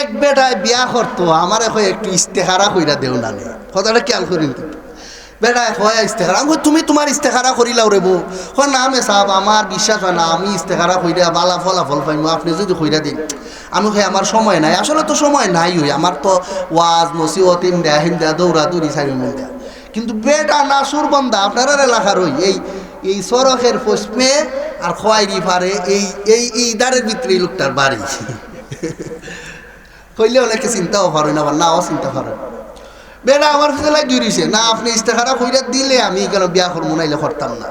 এক বেটায় বিয়া করতো, আমার এখন একটু ইস্তেহারা কইরা দেও না নে কথাটা খেয়াল করি কিন্তু। বেটায় হয় ইস্তেহারা আমি তুমি তোমার ইস্তেহারা করিলাও রে বউ। হয় না মে সাহেব, আমার বিশ্বাস হয় না, আমি ইস্তেহারা কইরা বালা ফলাফল পাইমু আপনি যদি কইরা দিন। আমি কই, আমার সময় নাই। আসলে তো সময় নাই হই আমার তো ওয়াজ, নসিহত ইন্দা হিন্দা দৌড়া দৌড়ি সারি মুন্দা কিন্তু বেটা নাসুর বন্দা, আপনারা এলাকার ওই, এই এই সড়কের পশ্চিমে আর খোয়াইরি পারে, এই এই এই দাঁড়ের ভিতরে এই লোকটার বাড়ি। কইলে অনেকে চিন্তাও পারে না, আবার নাও চিন্তা পারে। বেটা আমার লাগিয়ে দিছে না আপনি ইস্তেহারা কইরা দিলে আমি কেন বিয়া করব নাইলে করতাম না।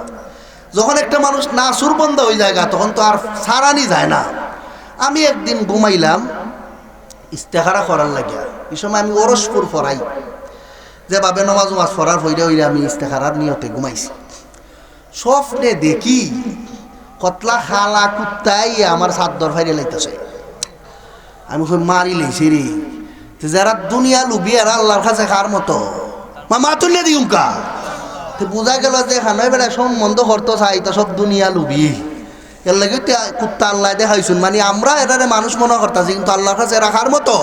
যখন একটা মানুষ না সুরবন্ধ হয়ে যায় তখন তো আর সারানি যায় না। আমি একদিন ঘুমাইলাম, ইস্তেহারা করার লাগিয়া। এই সময় আমি ওরসপুর পড়াই। যে বাবে নমাজ উমাজ পড়ার হইরে হইরে আমি ইস্তেহারার নিয়তে ঘুমাইছি। স্বপ্নে দেখি, কতলা খালা কুত্তাই আমার চাদর ফাইরে লাইতেছে। আমি কই মারি লেছি রে যারা দুনিয়া লুবি আর আল্লাহর কাছে খার মতো। মা মা তুলে দিউম কা? তো বোঝা গেল যে খানয় বেড়া সম্বন্ধ করতো চাই, তো সব দুনিয়া লুবি। এর লাগে কুত্তা আল্লাহ দেখাইছুন। মানে আমরা এটারে মানুষ মনে করতেছি, কিন্তু আল্লাহর কাছে রাখার মতো,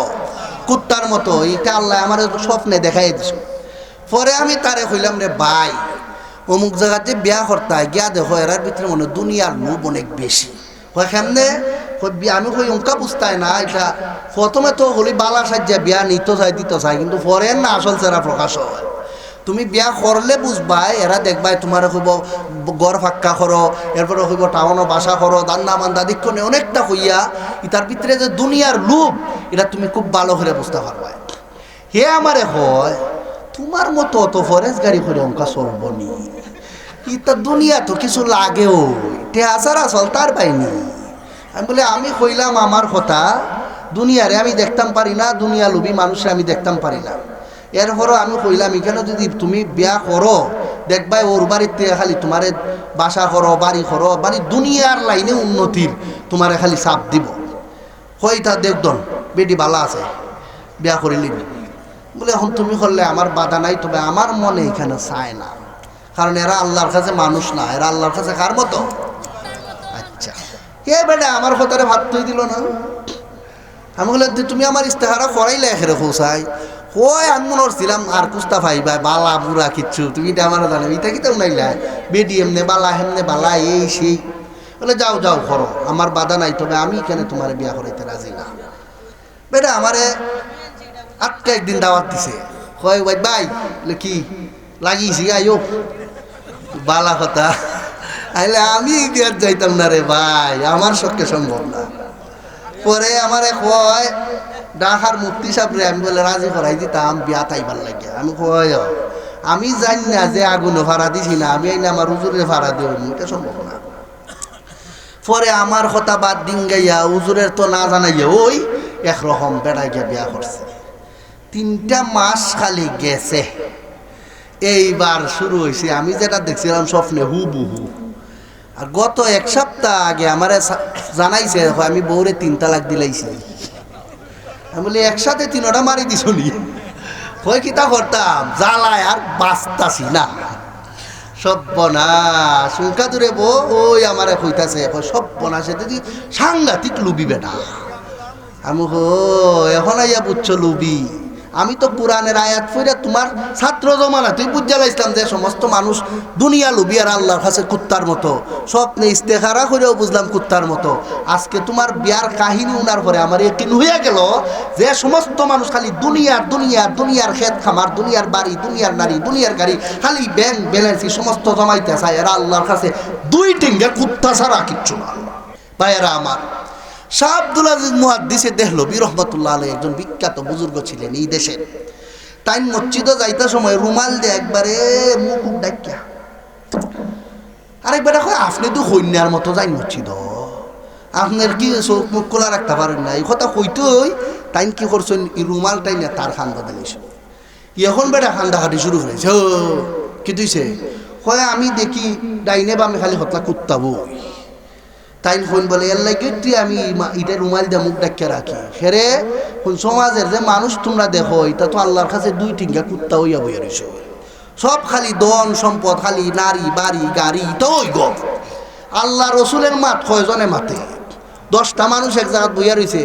কুত্তার মতো। এটা আল্লাহ আমার স্বপ্নে দেখাই দিছ। পরে আমি তারে কইলাম, রে ভাই, অমুক জায়গাতে বিয়া করতে গিয়া দেখো, এরার ভিতরে মনে দুনিয়ার লোভ অনেক বেশি। হয় কেমনে? আমি কই অঙ্কা বুঝতাই না, এটা প্রথমে তো হলি বালা সাজ্জা, বিয়া নিত চাই দিত চাই কিন্তু পরে না আসল চেরা প্রকাশ হয়। তুমি বিয়া করলে বুঝবাই এরা দেখবাই তোমার হইব গড় ফাক্কা করো, এরপরে হইব টাউনও বাসা করো, দান্না মান্দা দিক্ষণে অনেকটা হইয়া ইতার ভিতরে যে দুনিয়ার লোভ, এটা তুমি খুব ভালো করে বুঝতে পারবাই হে আমারে হয় তোমার মতো অত ফরেজ গাড়ি করে অঙ্কা চলব নি। ইতা দুনিয়া তো কিছু লাগেও, তে আসারা চল তার পাইনি। আমি বলে, আমি কইলাম আমার কথা, দুনিয়ারে আমি দেখতাম পারি না, দুনিয়া লুবি মানুষে আমি দেখতাম পারি না। এরপরও আমি কইলাম এখানে যদি তুমি বিয়া করো দেখবাই ওর বাড়িতে খালি তোমারে বাসা করো, বাড়ি করো মানে দুনিয়ার লাইনে উন্নতির তোমারে খালি চাপ দিব। হইতা দেখদন বেটি বালা আছে, বিয়া করে নিবি। বলে, এখন তুমি করলে আমার বাধা নাই, তবে আমার মনে এখানে চায় না। কারণ এরা আল্লাহর কাছে মানুষ না, এরা আল্লাহর কাছে কার মতো? কে বেটা, আমার কথারে ভাত তুই দিল না। আমি বলে তুমি আমার ইস্তেহারা করাইলে এখেরে খোসাই কই আমি মনে করছিলাম, আর কুস্তা ভাই ভাই বালা, বুড়া, কিচ্ছু। তুমি এটা আমার জানো, এটা কি তো নাইলা বেডি এমনে বালা, হেমনে বালা, এই, সেই। বলে, যাও যাও, করো। আমার বাধা নাই, তবে আমি কেন তোমার বিয়া করাইতে রাজি না? বেটা, আমারে আটকা একদিন দাওয়াত দিছে। কয় ভাই ভাই কি? লাগিয়েছি আইও বালা কথা। আইলে আমি বিয়ার যাইতাম না রে ভাই, আমার সবকে সম্ভব না। পরে আমারে কয়, ডাকার মুক্তি সাহেব রে, আমি বলে রাজি করাই দিতাম, বিয়া তাইবার লাগে। আমি কয় আমি জানি না যে আগুনে ভাড়া দিছি না, আমি না আমার উজুরে ভাড়া দেব, এটা সম্ভব না। পরে আমার কথা বাদ দিন গাইয়া উজুরের তো না জানাইয়া ওই একরকম বেড়াই গিয়া বিয়া করছে। তিনটা মাস খালি গেছে। এইবার শুরু হয়েছে আমি যেটা দেখছিলাম স্বপ্নে হু বহু আর গত এক সপ্তাহ আগে আমার জানাইছে আমি বউরে তিন তালাক দিলাইছি। আমি বলি, একসাথে তিনটা মারি দিছনি হয় কিতা করতাম, জ্বালায় আর বাঁচতাছি না। সব্বনা সংখ্যা দূরে বউ, ওই আমারে কইতাছে সব্বনা সে দিদি সাংঘাতিক লুবি বেটা। আমি হো এখন আইয়া বুঝছ লুবি। আমি তো কোরআনের আয়াত ফিরে তোমার ছাত্র জমানা, তুই বুঝতে পাইছিলাম যে সমস্ত মানুষ দুনিয়া লুবি আর আল্লাহর কাছে কুত্তার মতো। স্বপ্নে ইস্তেখারা করেও বুঝলাম কুত্তার মতো। আজকে তোমার বিয়ার কাহিনী উনার পরে আমার একিন হইয়া গেল যে সমস্ত মানুষ খালি দুনিয়ার দুনিয়ার দুনিয়ার খেত খামার, দুনিয়ার বাড়ি, দুনিয়ার নারী, দুনিয়ার গাড়ি, খালি ব্যাংক ব্যালেন্স সমস্ত জমাইতে চায়। এরা আল্লাহর কাছে দুই টিঙ্গে কুত্তা ছাড়া কিচ্ছু না। ভাইয়েরা আমার শাহ আব্দুল আজিজ মুহাদ্দিসে দেহলবি রহমতুল্লাহ আলাই একজন বিখ্যাত বুজুর্গ ছিলেন এই দেশের তাই মসজিদও যাইতে সময় রুমাল দিয়ে একবারে মুখ ডাকিয়া আরেকবার দেখো আপনি তো কন্যার মতো যাই মসজিদ। আপনার কি চোখ মুখ খোলা রাখতে পারেন না এই কথা কইতই তাই কি করছেন? এই রুমাল টাই না তার খান্দা দিলিস এখন বেটা খান্দা খাটি শুরু ও, কি তুইছে হয় আমি দেখি ডাইনে বামে খালি হতলা কুত্তাবো তাই ফোন বলে এর লাগে তুই আমি ইটা রুমাল দিয়ে মুখ ডাকিয়ে রাখি? হেরে সমাজের যে মানুষ তোমরা দেখো, এটা তো আল্লাহর কাছে দুই টিঙ্গা কুত্তা হইয়া বইয়া রয়েছে সব খালি ধন, সম্পদ, খালি নারী, বাড়ি, গাড়ি তো ওই গপ আল্লাহ রসুলের মাত কয়জনে মাতে দশটা মানুষ এক জায়গায় বইয়া রয়েছে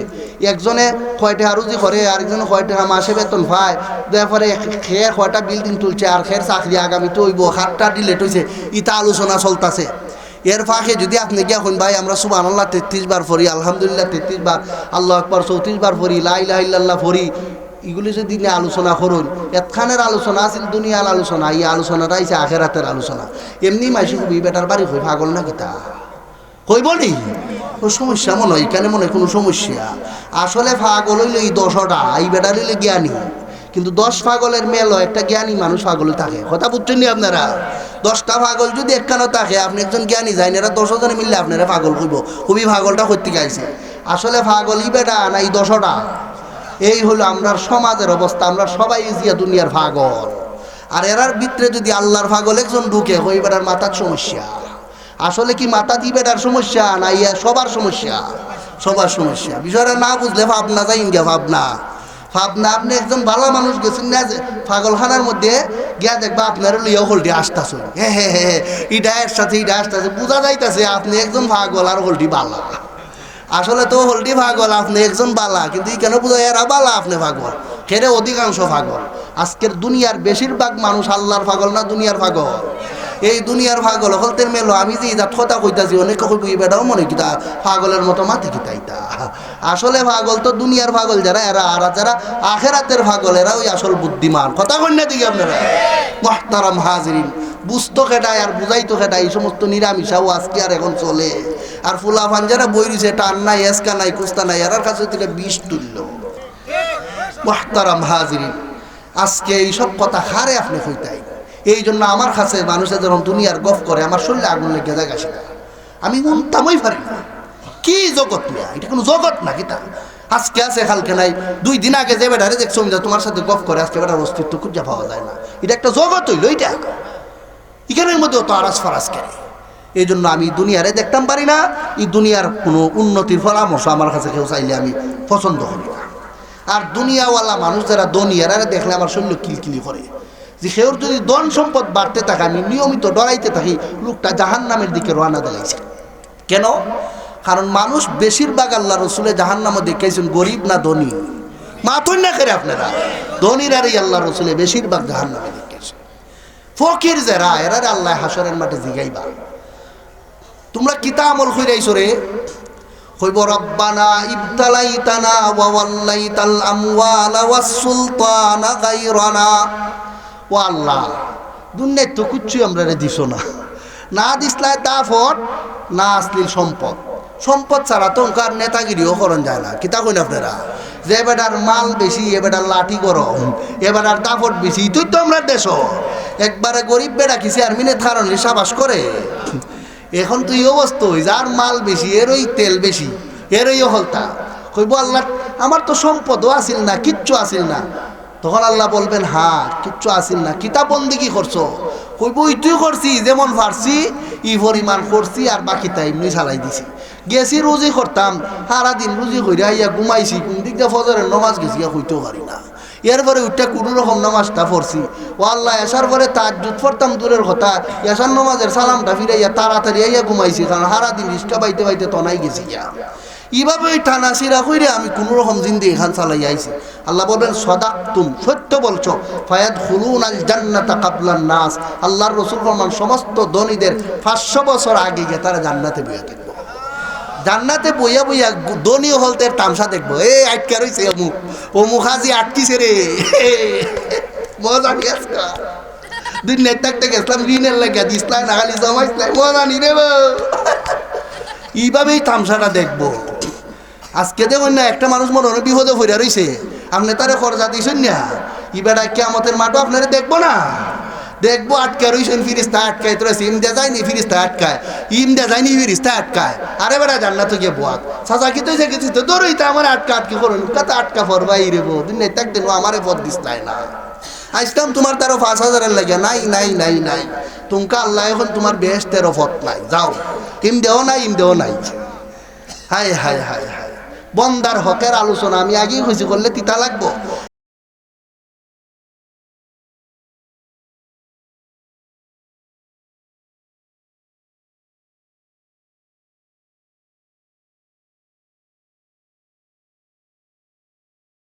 একজনে কয়টা রুজি করে, আরেকজনে কয়টা মাসে বেতন পায়। তারপরে খেয়ে কয়টা বিল্ডিং তুলছে, আর খের চাকরি আগামী তো হইব হাতটা ডিলেট হয়েছে ইটা আলোচনা চলতেছে। এর ফাঁকে যদি আপনি গিয়া হন ভাই, আমরা সুবাহ আল্লাহ তেত্রিশ বার ফরি আলহামদুলিল্লাহ তেত্রিশ বার, আল্লাহ আকবর, চৌত্রিশ বার ফরি লাই লাইল্লাহ ফরি এগুলি যদি নিয়ে আলোচনা করুন, এতখানের আলোচনা আছিল দুনিয়ার আলোচনা, এই আলোচনাটা আইছে আখেরাতের আলোচনা। এমনি মাইসি খুবই বেটার বাড়ি হই পাগল না কিতা কইব নি? কোনো সমস্যা মনে হয় এখানে মনে হয় কোনো সমস্যা? আসলে পাগল হইলে এই দশটা, এই বেটার হইলে জ্ঞানী। কিন্তু দশ পাগলের মেল একটা জ্ঞানী মানুষ পাগল থাকে। কথা বুঝছেন নি আপনারা? দশটা পাগল যদি একখানো থাকে, আপনি একজন জ্ঞানী যাই এরা দশ জনে মিললে আপনারা পাগল কইব খুবই পাগলটা করতে গাইছে আসলে পাগল বেটা, না এই দশটা? এই হলো আমরা সমাজের অবস্থা, আমরা সবাই জিয়া দুনিয়ার পাগল। আর এরার ভিতরে যদি আল্লাহর পাগল একজন ঢুকে হই বেটার মাথার সমস্যা। আসলে কি মাথা দি বেটার সমস্যা, না ইয়া সবার সমস্যা? সবার সমস্যা। বিষয়টা না বুঝলে ভাবনা যাই ইন্ডিয়া ভাবনা। ভাবনা, আপনি একজন ভালো মানুষ গেছেন না যে পাগলখানার মধ্যে গিয়া দেখবা আপনার লিয়া হলটি আসতেছে। হে হে হে ইটা সাথে ইটা আসতেছে বোঝা যাইতেছে আপনি একজন পাগল আর হলটি বালা। আসলে তো হলটি পাগল, আপনি একজন বালা, কিন্তু কেন বোঝা এরা বালা, আপনি পাগল। খেরে অধিকাংশ পাগল। আজকের দুনিয়ার বেশিরভাগ মানুষ আল্লাহর পাগল না দুনিয়ার পাগল? এই দুনিয়ার পাগল হলতের মেলো, আমি যে ইজাত কথা কইতাছি, অনেক কই বেটাও মনে কিতা পাগলের মতো মাথে কিতা ইতা আসলে পাগল তো দুনিয়ার পাগল যারা, এরা আর যারা আখেরাতের পাগল এরা ওই আসল বুদ্ধিমান। কথা কন্যা দিকে আপনারা? মহতারাম হাজরিন। বুঝতো খেটায় আর বুঝাইতো খেটায়, এই সমস্ত নিরামিষাও আজকে আর এখন চলে। আর ফুলা ফাঞ্জারা বই রয়েছে টান নাই, এসকা নাই, কুস্তা নাই, এরার কাছে থেকে বিষ তুললো মহতারাম হাজরিন। আজকে এইসব কথা হারে আপনি হইতাই এই জন্য আমার কাছে মানুষের যখন দুনিয়ার গফ করে, আমার শরীরে আগুন লেগে যায়, গাছে। আমি উনতামই পারি না। কি জগৎ মিয়া এটা কোনো জগৎ না কিতা আজকে আছে, কালকে নাই। দুই দিন আগে যে বেটারে দেখছ তোমার সাথে গফ করে আজকে বেটার অস্তিত্ব খুঁজে পাওয়া যায় না। এটা একটা জগৎ হইল এইটা এখানের মধ্যেও তো আরাস ফারাস করে এই জন্য আমি দুনিয়ারে দেখতাম পারি না। এই দুনিয়ার কোনো উন্নতির পরামর্শ আমার কাছে কেউ চাইলে আমি পছন্দ করি না। আর দুনিয়াওয়ালা মানুষ যারা ধনী এরা দেখলে আমার শরীর কিলকিলি করে। যে সেওর যদি ধন সম্পদ বাড়তে থাকে, আমি নিয়মিত ডরাইতে থাকি, লোকটা জাহান নামের দিকে রওনা দিলাইছে। কেন? কারণ মানুষ বেশিরভাগ আল্লাহ রসুলে জাহান নামে দেখাইছেন গরিব না ধনী। মাথুন না করে আপনারা। ধনীর আর এই আল্লাহ রসুলে বেশিরভাগ জাহান নামে দেখাইছে ফকির যারা এরা আল্লাহ হাসরের মাঠে জিগাইবা। তোমরা কিতা আমল কইরাইছো রে? হইব রব্বানা ইবতালাইতানা ওয়া ওয়াল্লাইতাল আমওয়ালা ওয়াস সুলতানা গায়রানা। ও আল্লাহ, দুনিয়ায় তো কিচ্ছুই আমরা রে দিছো না। না দিসলাই দাফট না আসলিল সম্পদ। সম্পদ ছাড়া তো ওখার নেতাগিরিও করণ যায় না। কিতা কইন আপনারা? যে বেটার মাল বেশি, এ বেটার লাঠি গরম, এ বেটার দাফট বেশি, তুই তো আমরা দেশ। একবারে গরিব বেটা কি চেয়ারম্যানের কারণ সাবাস করে? এখন তুই অবস্থা যার মাল বেশি, এরই তেল বেশি, এরই হলতা কইব আল্লাহ, আমার তো সম্পদও আসিল না, কিচ্ছু আসিল না। তখন আল্লাহ বলবেন হ্যাঁ কিচ্ছু আসিল না। কিতাব বন্দি কি করছ? কইব তুই করছি, যেমন পারছি, ই পরিমাণ করছি, আর বাকি বাকিটা এমনি চালাই দিছি। গেছি রুজি করতাম। সারাদিন রুজি কইরা ইয়া ঘুমাইছি, কোন দিক দিয়ে ফজরের নমাজ গেছি হইতেও পারি না। এরপরে উঠটা কোনো রকম নামাজটা পড়ছি। ও আল্লাহ এসার পরে তার জুত পড়তাম, দূরের কথা। এসার নমাজের সালামটা ফিরাইয়া তাড়াতাড়ি ইয়া ঘুমাইছি, কারণ সারাদিন ইস্টা বাইতে বাইতে তনাই গেছি ইয়া এইভাবে ওই টানা সিরা কইরে আমি কোনো রকম জিন্দি এখান চালাই আইছি। আল্লাহ বলবেন সদাক তুম সত্য বলছো ফায়াদ হুলুন আল জান্নাতা কাবলান নাস। আল্লাহর রসুল ফরমান, সমস্ত ধনীদের পাঁচশো বছর আগে গিয়ে তারা জান্নাতে বইয়া থাকব। জান্নাতে বইয়া বইয়া ধনী হলতের তামসা দেখব। এ, আটকা রয়েছে অমুক। অমুক হাজি আটকিছে রে। মজা নিয়ে দুই নেট গেছিলাম, ঋণের লাগে দিসলাই না খালি জমাইছিলাই মজা নি রে এইভাবেই তামসাটা দেখব। আজকে দেখুন না, একটা মানুষ মনে হয় বিপদে ভরিয়া রয়েছে আপনি তারে খরচা দিয়েছেন না। ইবেড়া কেমতের মাঠও আপনারা দেখব না। দেখব আটকা রইছেন, ফিরিস্তা আটকায়। তোরা ইম দে যায়নি, ফিরিস্তা আটকায়। ইম দে যায়নি, ফিরিস্তা আটকায়। আরে বেড়া জান্নাত গিয়ে বুয়াত। সাজা কি তুই গেছিস তো? দৌড়ই তো আমার আটকা আটকে করুন। কত আটকা ফরবাই রে বো দিন তাক দিন আমারে পথ দিস তাই না। আইসলাম তোমার তারও পাঁচ হাজারের লাগে নাই নাই নাই নাই। তুমকা আল্লাহ এখন তোমার বেশ তেরো পথ নাই। যাও। ইম দেও নাই, ইম দেও নাই। হায় হায় হায় হায়। বন্দার হকের আলোচনা আমি আগেই খুশি করলে তিতা লাগবো।